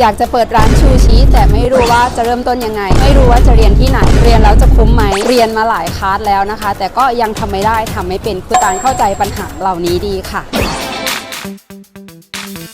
อยากจะเปิดร้านชูชีแต่ไม่รู้ว่าจะเริ่มต้นยังไง ไม่รู้ว่าจะเรียนที่ไหน เรียนแล้วจะคุ้มไหมเรียนมาหลายคลาสแล้วนะคะ แต่ก็ยังทำไม่ได้ทำไม่เป็นครูตานเข้าใจปัญหาเหล่านี้ดีค่ะ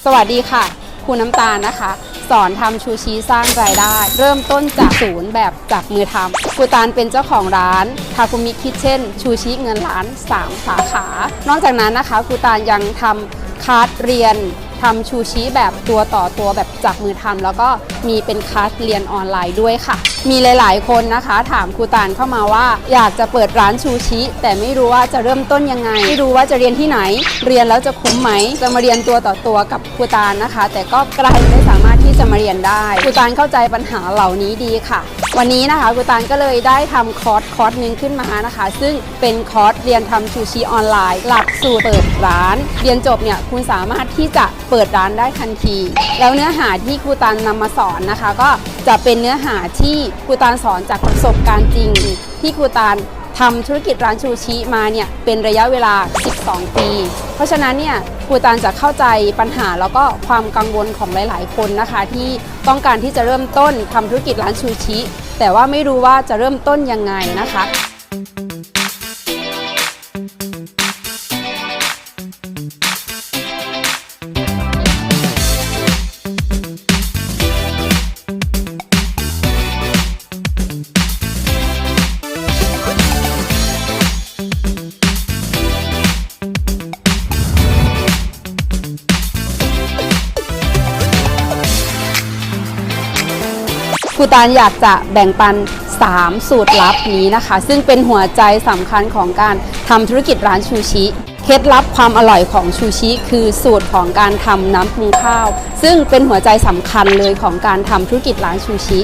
สวัสดีค่ะครูน้ำตาลนะคะ สอนทำชูชีสร้างรายได้ เริ่มต้นจากศูนย์แบบจับมือทำครูตาลเป็นเจ้าของร้านทาคุมิคิเช่น ชูชีเงินล้าน 3 สาขา นอกจากนั้นนะคะครูตาลยังทำคลาสเรียน ทำชูชีแบบตัวต่อตัวแบบจับมือทำแล้วก็มีเป็นคลาสเรียนออนไลน์ด้วยค่ะ มีหลาย ๆ คนนะคะ ถามครูตาลเข้ามาว่า อยากจะเปิดร้านชูชีแต่ไม่รู้ว่าจะเริ่มต้นยังไง ไม่รู้ว่าจะเรียนที่ไหน เรียนแล้วจะคุ้มไหม จะมาเรียนตัวต่อตัวกับครูตาลนะคะ แต่ก็ไกลไม่สามารถที่จะมาเรียนได้ครูตาลเข้าใจปัญหาเหล่านี้ดีค่ะ วันนี้นะคะครูตาลก็เลยได้ทำคอร์สคอร์สหนึ่งขึ้นมานะคะ ซึ่งเป็นคอร์สเรียนทำชูชีออนไลน์ หลักสูตรเปิดร้าน เรียนจบเนี่ยคุณสามารถที่จะเปิดร้านได้ทันที แล้วเนื้อหาที่ครูตาลนำมาสอนนะคะ ก็จะเป็นเนื้อหาที่ครูตาลสอนจากประสบการณ์จริง ที่ครูตาลทำธุรกิจร้านชูชีมาเนี่ยเป็นระยะเวลา 12 ปี เพราะฉะนั้นเนี่ยครูตาลจะเข้าใจปัญหาแล้วก็ความกังวลของหลาย ๆ คนนะคะ ที่ต้องการที่จะเริ่มต้นทำธุรกิจร้านชูชี แต่ว่าไม่รู้ว่าจะเริ่มต้นยังไงนะคะ ครูตาลอยากจะแบ่งปัน 3 สูตรลับนี้นะคะ ซึ่งเป็นหัวใจสำคัญของการทำธุรกิจร้านชูชิเคล็ดลับความอร่อยของชูชิคือสูตรของการทำน้ำปรุงข้าว ซึ่งเป็นหัวใจสำคัญเลยของการทำธุรกิจร้านชูชิ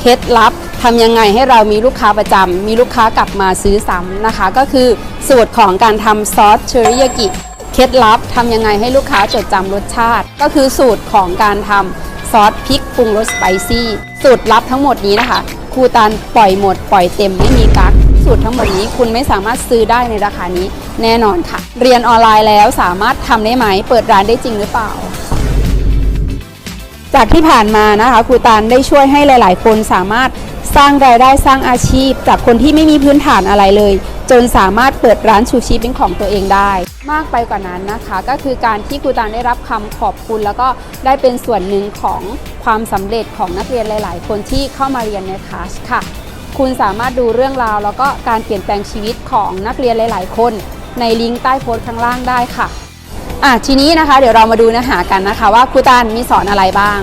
เคล็ดลับทำยังไงให้เรามีลูกค้าประจำมีลูกค้ากลับมาซื้อซ้ำนะคะ ก็คือสูตรของการทำซอสเชอริยากิเคล็ดลับทำยังไงให้ลูกค้าจดจำรสชาติ ก็คือสูตรของการทำ ซอสพริกปรุงรสสไปซี่สูตรลับทั้งหมดนี้นะคะครูตานปล่อยหมด ปล่อยเต็มไม่มีกักสูตรทั้งหมดนี้คุณไม่สามารถซื้อได้ในราคานี้แน่นอนค่ะ เรียนออนไลน์แล้วสามารถทำได้ไหม เปิดร้านได้จริงหรือเปล่า จากที่ผ่านมานะคะครูตาลได้ช่วยให้หลาย ๆ คนสามารถสร้างรายได้สร้างอาชีพ จากคนที่ไม่มีพื้นฐานอะไรเลย จนสามารถเปิดร้านชูชีพเป็นของตัวเองได้ มากไปกว่านั้นนะคะ ก็คือการที่ครูตาลได้รับคำขอบคุณ แล้วก็ได้เป็นส่วนหนึ่งของความสำเร็จของนักเรียนหลาย ๆ คนที่เข้ามาเรียนในคลาสค่ะ คุณสามารถดูเรื่องราว แล้วก็การเปลี่ยนแปลงชีวิตของนักเรียนหลาย ๆ คน ในลิงก์ใต้โพสต์ข้างล่างได้ค่ะ อะทีนี้นะคะ เดี๋ยวเรามาดูเนื้อหากันนะคะ ว่าครูตานมีสอนอะไรบ้าง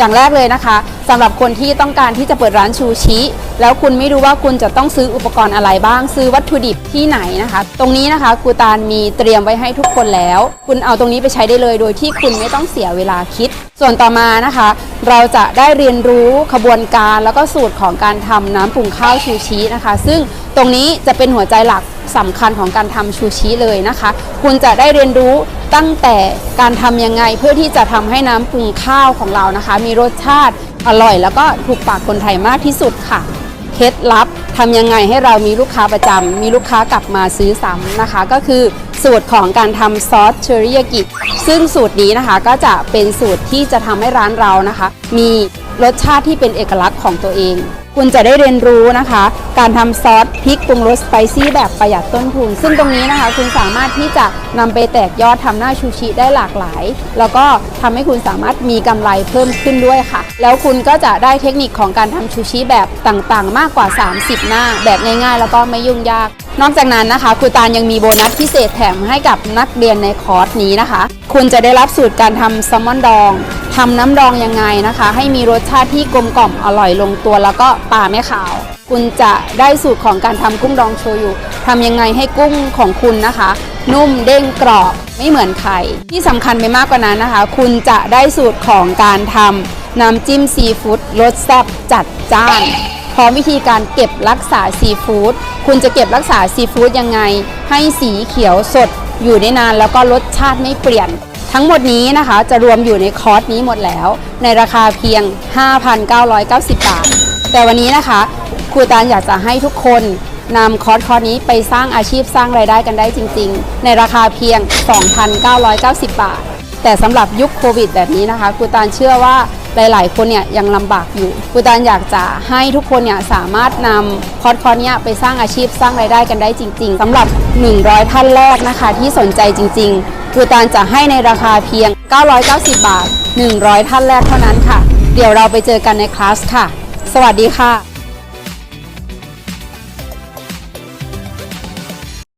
อย่างแรกเลยนะคะสำหรับคนที่ต้องการที่จะเปิดร้านชูชิ แล้วคุณไม่รู้ว่าคุณจะต้องซื้ออุปกรณ์อะไรบ้าง ซื้อวัตถุดิบที่ไหนนะคะ ตรงนี้นะคะครูตาลมีเตรียมไว้ให้ทุกคนแล้ว คุณเอาตรงนี้ไปใช้ได้เลย โดยที่คุณไม่ต้องเสียเวลาคิด ส่วนต่อมานะคะ เราจะได้เรียนรู้ขบวนการแล้วก็สูตรของการทำน้ำปรุงข้าวชูชีนะคะ ซึ่งตรงนี้จะเป็นหัวใจหลักสำคัญของการทำชูชีเลยนะคะ คุณจะได้เรียนรู้ ตั้งแต่การทำยังไงเพื่อที่จะทำให้น้ำปรุงข้าวของเรานะคะ มีรสชาติอร่อย แล้วก็ถูกปากคนไทยมากที่สุดค่ะ เคล็ดลับทำยังไงให้เรามีลูกค้าประจำมีลูกค้ากลับมาซื้อซ้ำนะคะ ก็คือสูตรของการทำซอสเชอริยากิซึ่งสูตรนี้นะคะก็จะเป็นสูตรที่จะทำให้ร้านเรานะคะ มีรสชาติที่เป็นเอกลักษณ์ของตัวเอง คุณจะได้เรียนรู้นะคะ การทำซอสพริกปรุงรสสไปซี่แบบประหยัดต้นทุน ซึ่งตรงนี้นะคะคุณสามารถที่จะนำไปแตกยอดทำหน้าชูชิได้หลากหลาย แล้วก็ทำให้คุณสามารถมีกำไรเพิ่มขึ้นด้วยค่ะ แล้วคุณก็จะได้เทคนิคของการทำชูชิแบบต่างๆ มากกว่า 30 หน้า แบบง่ายๆ แล้วก็ไม่ยุ่งยากนอกจากนั้นนะคะครูตาลยังมีโบนัสพิเศษแถมให้กับนักเรียนในคอร์สนี้นะคะ คุณจะได้รับสูตรการทำแซลมอนดองทำน้ำดองยังไงนะคะ ให้มีรสชาติที่กลมกล่อมอร่อยลงตัว แล้วก็ปลาไม่ขาว คุณจะได้สูตรของการทำกุ้งดองโชยุทำยังไงให้กุ้งของคุณนะคะ นุ่มเด้งกรอบไม่เหมือนใครที่สำคัญไปมากกว่านั้นนะคะ คุณจะได้สูตรของการทำน้ำจิ้มซีฟู้ดรสแซ่บจัดจ้าน พร้อมวิธีการเก็บรักษาซีฟู้ดคุณจะเก็บรักษาซีฟู้ดยังไง ให้สีเขียวสดอยู่ได้นานแล้วก็รสชาติไม่เปลี่ยน ทั้งหมดนี้นะคะจะรวมอยู่ในคอร์สนี้หมดแล้ว ในราคาเพียง 5,990 บาท แต่วันนี้นะคะครูตาลอยากจะให้ทุกคนนำคอร์สคอร์สนี้ไปสร้างอาชีพสร้างรายได้กันได้จริง ๆ ในราคาเพียง 2,990 บาท แต่สำหรับยุคโควิดแบบนี้นะคะครูตาลเชื่อว่า หลาย ๆ คนเนี่ยยังลำบากอยู่ครูตานอยากจะให้ทุกคนเนี่ยสามารถนำคอร์สคอร์สเนี้ยไปสร้างอาชีพสร้างรายได้กันได้จริง ๆสำหรับ 100 ท่านแรกนะคะ ที่สนใจจริงๆครูตานจะให้ในราคาเพียง 990 บาท 100 ท่านแรกเท่านั้นค่ะ เดี๋ยวเราไปเจอกันในคลาสค่ะ สวัสดีค่ะ